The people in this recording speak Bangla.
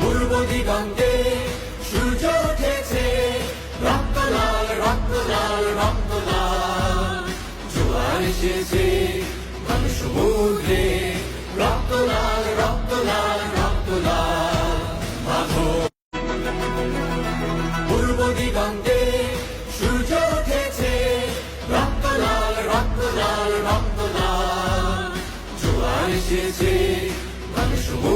পূর্ব দিগন্তে সূর্য উঠেছে। রক্ত লাল রক্ত লাল রক্ত লাল জোয়ার এসেছে সমুদ্রে রক্ত লাল রক্ত লাল মাধব। পূর্ব সূর্য উঠেছে। রক্ত লাল রক্ত লাল রক্ত লাল জোয়ার এসেছে সমুদ্রে